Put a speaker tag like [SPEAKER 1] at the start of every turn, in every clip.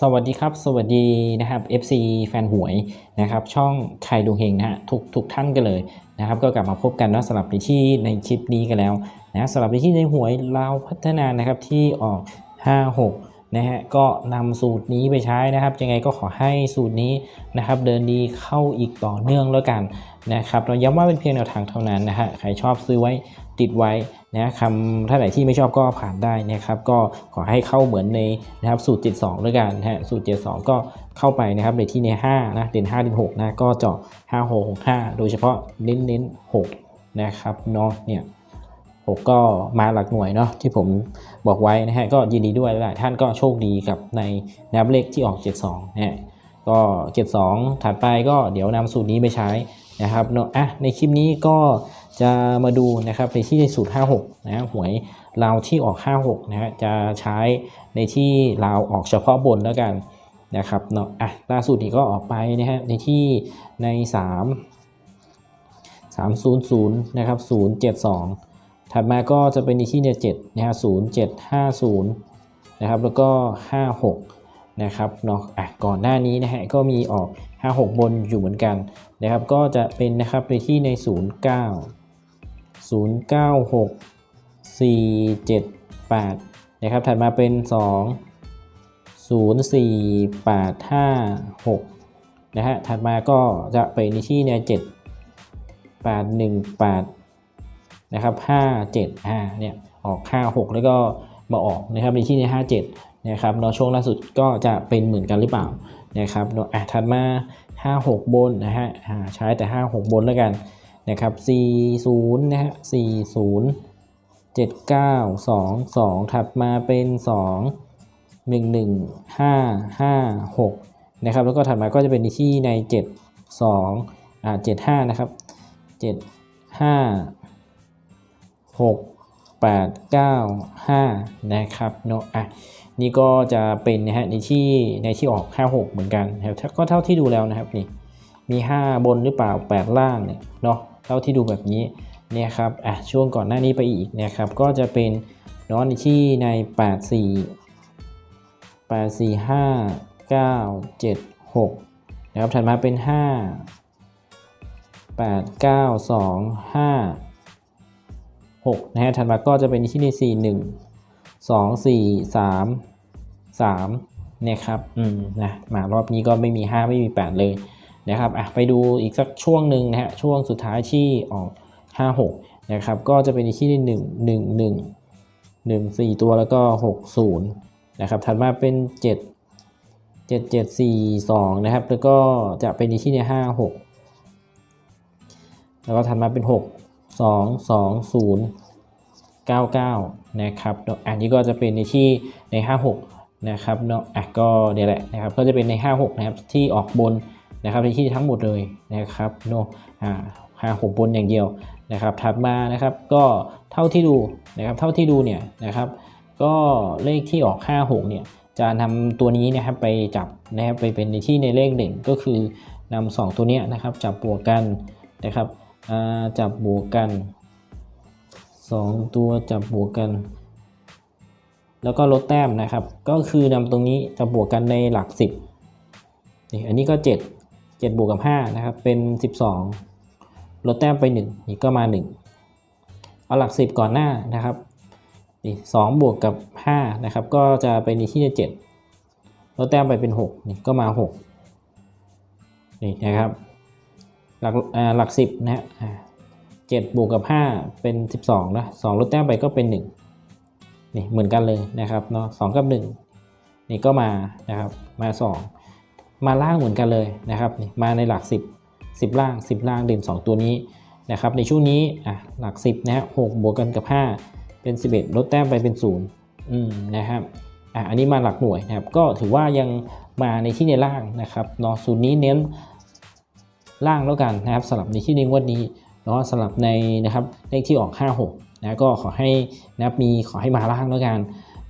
[SPEAKER 1] สวัสดีครับ สวัสดีนะครับ FC แฟนหวยนะครับ ช่องไทยดูเฮงนะฮะทุกทุกท่านกันเลยนะครับ ก็กลับมาพบกันนะสำหรับในที่ในคลิปนี้กันแล้วนะสำหรับในที่ในหวยเราพัฒนานะครับที่ออก 56 นะฮะก็นำสูตรนี้ไปใช้นะครับ ยังไงก็ขอให้สูตรนี้นะครับ เดินดีเข้าอีกต่อเนื่องแล้วกันนะครับเราย้ำว่าเป็นเพียงแนวทางเท่านั้นนะฮะใครชอบซื้อไว้ติดไว้นะคำท่าไหนที่ไม่ชอบก็ผ่านได้นะครับ ก็ขอให้เข้าเหมือนในนะครับสูตร72แล้วกันนะฮะสูตร72ก็เข้าไปนะครับในที่ใน5นะเด่น5เด่น6นะก็เจาะ5 6 6 5โดยเฉพาะเน้นเน้น6นะครับเนาะเนี่ย 6 ก็มาหลักหน่วยเนาะที่ผมบอกไว้นะฮะก็ยินดีด้วยหลายท่านก็โชคดีกับในนับเลขที่ออก 72นะฮะก็ 72 ถัดไปก็เดี๋ยวนำสูตรนี้ไปใช้นะครับเนาะอะในคลิปนี้ก็จะมาดูนะครับในที่ในสูตร 56นะหวยลาวที่ออก 56นะฮะจะใช้ในที่ลาวออกเฉพาะบนแล้วกันนะครับเนาะอะล่าสุดนี้ก็ออกไปนะฮะในที่ใน 3 300นะครับ072 ถัดมาก็จะเป็นในที่เนี่ย7นะฮะ0750นย์นะครับแล้วก็56นะครับเนาะอะก่อนหน้านี้นะฮะก็มีออก 56 บนอยู่เหมือนกันนะครับ ก็จะเป็นนะครับในที่ใน 09 096 478นะครับถัดมาเป็น 2 04856นะฮะถัดมาก็จะเป็นในที่เนี่ย7 818 นะครับ5 7 5เนี่ยออก5 6แล้วก็มาออกนะครับในที่ใน5 7นะครับเนาะช่วงล่าสุดก็จะเป็นเหมือนกันหรือเปล่านะครับเนาะอะถัดมา5 6บนนะฮะใช้แต่5 6บนแล้วกันนะครับ40นะฮะ40 7 9 2 2ถัดมาเป็น2 1 1 5 5 6นะครับแล้วก็ถัดมาก็จะเป็นที่ใน7 2อ่า7 5นะครับ7 5 6 8 9 5 นะครับเนาะอะนี่ก็จะเป็นนะฮะในที่ในที่ออก 5 6 เหมือนกันนะครับก็เท่าที่ดูแล้วนะครับนี่มี 5 บนหรือเปล่า 8 ล่างเนี่ยเนาะเท่าที่ดูแบบนี้เนี่ยครับอะช่วงก่อนหน้านี้ไปอีกนะครับก็จะเป็นเนาะในที่ใน 8 4 8 4 5 9 7 6นะครับถัดมาเป็น 5 8 9 2 5 6นะฮะถัดมาก็จะเป็นที่ใน4 1 2 4 3 3เนี่ยครับอืมนะมารอบนี้ก็ไม่มี 5 ไม่มี 8 เลยนะครับอะไปดูอีกสักช่วงหนึ่งนะฮะช่วงสุดท้ายที่ออก 5 6นะครับก็จะเป็นที่ใน1 1 1 1 4 ตัวแล้วก็ 6 0นะครับถัดมาเป็น 7 7 7 4 2 นะครับ แล้วก็จะเป็นที่ใน5 6 แล้วก็ถัดมาเป็น 6 2 2 0 99 นะครับเนาะอันนี้ก็จะเป็นในที่ใน 56 นะครับเนาะอะก็เดี๋ยวแหละนะครับก็จะเป็นใน 56 นะครับที่ออกบนนะครับในที่ทั้งหมดเลยนะครับเนาะอ่า56บนอย่างเดียวนะครับถัดมานะครับก็เท่าที่ดูนะครับเท่าที่ดูเนี่ยนะครับก็เลขที่ออก 56 เนี่ยจะนำตัวนี้นะครับไปจับนะครับไปเป็นในที่ในเลขเด่นก็คือนำสองตัวเนี้ยนะครับจับบวกกันนะครับ จับบวกกันสองตัวจับบวกกัน แล้วก็ลดแต้มนะครับ ก็คือนำตรงนี้จะบวกกันในหลัก 10นี่อันนี้ก็ 7 7บวกกับ5นะครับเป็น 12 ลดแต้มไป 1 นี่ก็มา 1 เอาหลัก 10 ก่อนหน้านะครับนี่2บวกกับ5นะครับก็จะเป็นในที่7ลดแต้มไปเป็น 6 นี่ก็มา 6 นี่นะครับ หลักอ่าหลัก10นะฮะอ่า7บวกกับ 5 เป็น 12นะ2ลดแต้มไปก็เป็น 1 นี่เหมือนกันเลยนะครับเนาะ2กับ 1 นี่ก็มานะครับมา 2 มาล่างเหมือนกันเลยนะครับนี่มาในหลัก 10 10 ล่าง 10 ล่างเด่น2 ตัวนี้นะครับในช่วงนี้อะหลัก 10นะฮะ6บวกกันกับ 5 เป็น 11 ลดแต้มไปเป็น0อืมนะครับอะอันนี้มาหลักหน่วยนะครับก็ถือว่ายังมาในที่ในล่างนะครับเนาะสูตรนี้เน้น ล่างแล้วกันนะครับสำหรับในที่ในงวดนี้เนาะสำหรับในนะครับเลขที่ออก 56นะก็ขอให้นะครับมีขอให้มาล่างแล้วกัน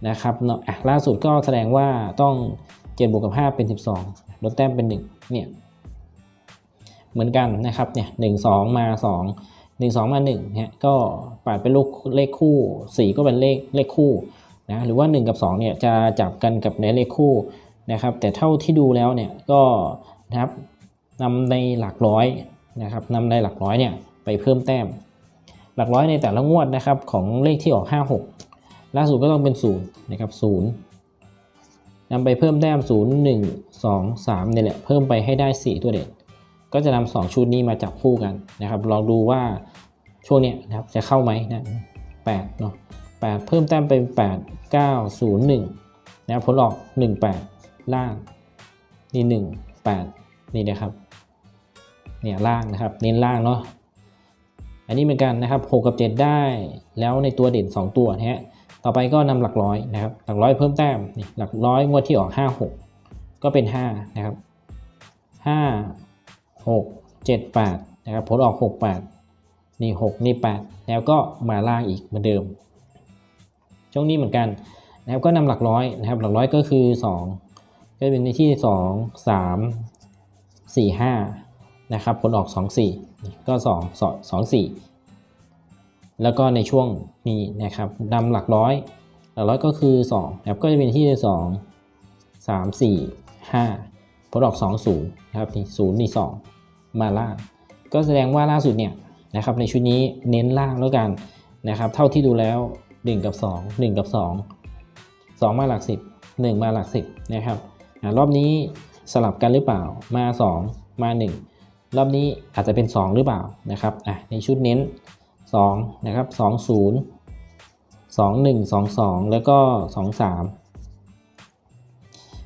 [SPEAKER 1] นะครับเนาะอะล่าสุดก็แสดงว่าต้อง7บวกกับ 5 เป็น 12ลดแต้มเป็น 1 เนี่ย เหมือนกันนะครับเนี่ย1 2มา 2 1 2 มา1เนี่ยก็ปาดเป็นลูกเลขคู่ 4 ก็เป็นเลขเลขคู่นะหรือว่า 1 กับ2เนี่ยจะจับกันกับในเลขคู่นะครับแต่เท่าที่ดูแล้วเนี่ยก็นะครับ นำในหลักร้อยนะครับนำในหลักร้อยเนี่ยไปเพิ่มแต้ม หลักร้อยในแต่ละงวดนะครับของเลขที่ออก 56 ล่าสุดก็ต้องเป็น0นะครับ0นำไปเพิ่มแต้ม 0 1 2 3เนี่ยแหละเพิ่มไปให้ได้ 4 ตัวเด็ดก็จะนำสองชุดนี้มาจับคู่กันนะครับลองดูว่าช่วงเนี้ยนะครับจะเข้าไหมนะ8เนาะ8เพิ่มแต้มเป็น 8 9 0 1นะครับผลออก 18 ล่างนี่ 1 8 นี่นะครับ เนี่ยล่างนะครับ เน้นล่างเนาะอันนี้เหมือนกันนะครับ6กับ 7 ได้ แล้วในตัวเด่น 2 ตัวนะฮะต่อไปก็นำหลักร้อยนะครับ หลักร้อยเพิ่มแต้มนี่หลักร้อยงวดที่ออก 5 6 ก็เป็น 5 นะครับ 5 6 7 8 นะครับ ผลออก 6 8 นี่ 6 นี่ 8 แล้วก็มาล่างอีกเหมือนเดิม ช่วงนี้เหมือนกันนะครับก็นำหลักร้อยนะครับ หลักร้อยก็คือ 2 ก็เป็นในที่ 2 3 4 5 นะครับผลออก 2 4 ก็ 2 2 2 4 แล้วก็ในช่วงนี้นะครับนำหลักร้อย หลักร้อยก็คือ2นะครับก็จะเป็นที่ 2 3 4 5 ผลออก 2 0นะครับนี่0นี่ 2 มาล่างก็แสดงว่าล่าสุดเนี่ยนะครับในชุดนี้เน้นล่างแล้วกันนะครับเท่าที่ดูแล้ว 1 กับ 2 1 กับ 2 2 มาหลัก 10 1 มาหลัก 10นะครับรอบนี้สลับกันหรือเปล่ามา 2 มา 1 รอบนี้อาจจะเป็น 2 หรือเปล่านะครับอะในชุดเน้น 2 นะครับ 2 0 2 1 2 2 แล้วก็ 2 3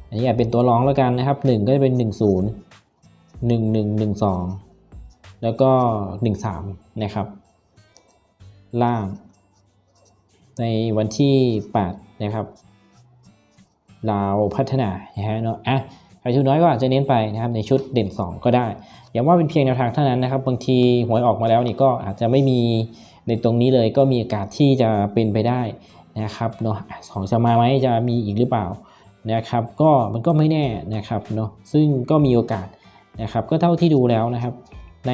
[SPEAKER 1] อันนี้อาจเป็นตัวรองแล้วกันนะครับ 1 ก็จะเป็น 1 0 1 1 1 2 แล้วก็ 1 3 นะครับ ล่าง ในวันที่ 8 นะครับลาวพัฒนานะฮะเนาะอะ ใครชุดน้อยก็อาจจะเน้นไปนะครับในชุดเด่น 2 ก็ได้อย่าว่าเป็นเพียงแนวทางเท่านั้นนะครับบางทีหวยออกมาแล้วนี่ก็อาจจะไม่มีในตรงนี้เลยก็มีโอกาสที่จะเป็นไปได้นะครับเนาะอะของจะมาไหมจะมีอีกหรือเปล่านะครับ ก็มันก็ไม่แน่นะครับเนาะซึ่งก็มีโอกาสนะครับ ก็เท่าที่ดูแล้วนะครับ ใน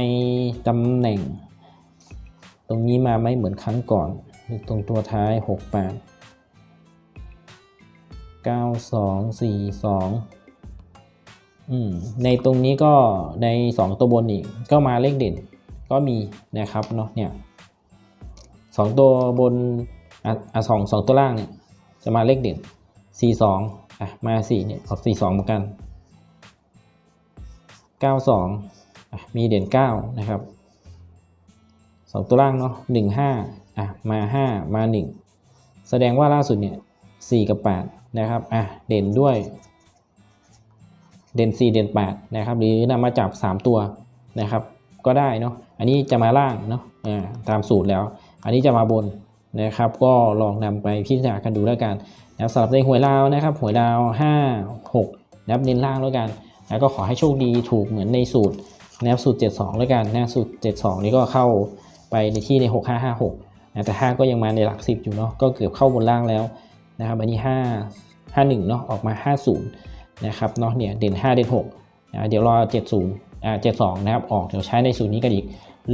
[SPEAKER 1] ตำแหน่ง ตรงนี้มาไม่เหมือนครั้งก่อนตรงตัวท้าย 6 8 9 2 4 2อืม ในตรงนี้ก็ใน 2 ตัวบนอีกก็มาเลขเด่นก็มีนะครับเนาะเนี่ยสองตัวบนอะสองสองตัวล่างเนี่ยจะมาเลขเด่น 4 2อะมา4เนี่ยออก4 2เหมือนกัน 9 2อะมีเด่น 9 นะครับสองตัวล่างเนาะหนึ่งห้าอะมาห้ามาหนึ่งแสดงว่าล่าสุดเนี่ยสี่กับแปดนะครับอะเด่นด้วย เด่นสี่เด่นแปดนะครับ หรือนำมาจับสามตัวนะครับ ก็ได้เนาะ อันนี้จะมาล่างเนาะอ่าตามสูตรแล้ว อันนี้จะมาบนนะครับ ก็ลองนำไปพิจารณากันดูแล้วกันนะสำหรับในหวยลาวนะครับหวยลาวห้าหกนะครับเน้นล่างแล้วกันแล้วก็ขอให้โชคดีถูกเหมือนในสูตรนะครับสูตร 72 แล้วกันนะสูตร 72 นี่ก็เข้าไปในที่ใน 6556นะแต่ 5 ก็ยังมาในหลัก 10 อยู่เนาะก็เกือบเข้าบนล่างแล้วนะครับอันนี้ 5 51เนาะออกมา 50 นะครับเนาะเนี่ยเด่น 5 เด่น6นะเดี๋ยวรอ 70อ่า72 นะครับ ออกเดี๋ยวใช้ในสูตรนี้กันอีก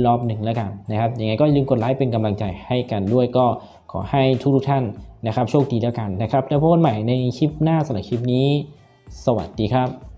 [SPEAKER 1] รอบหนึ่งแล้วกันนะครับยังไงก็อย่าลืมกดไลค์เป็นกำลังใจให้กันด้วยก็ขอให้ทุกทุกท่านนะครับ โชคดีแล้วกันนะครับแล้วพบกันใหม่ในคลิปหน้าสำหรับคลิปนี้ สวัสดีครับ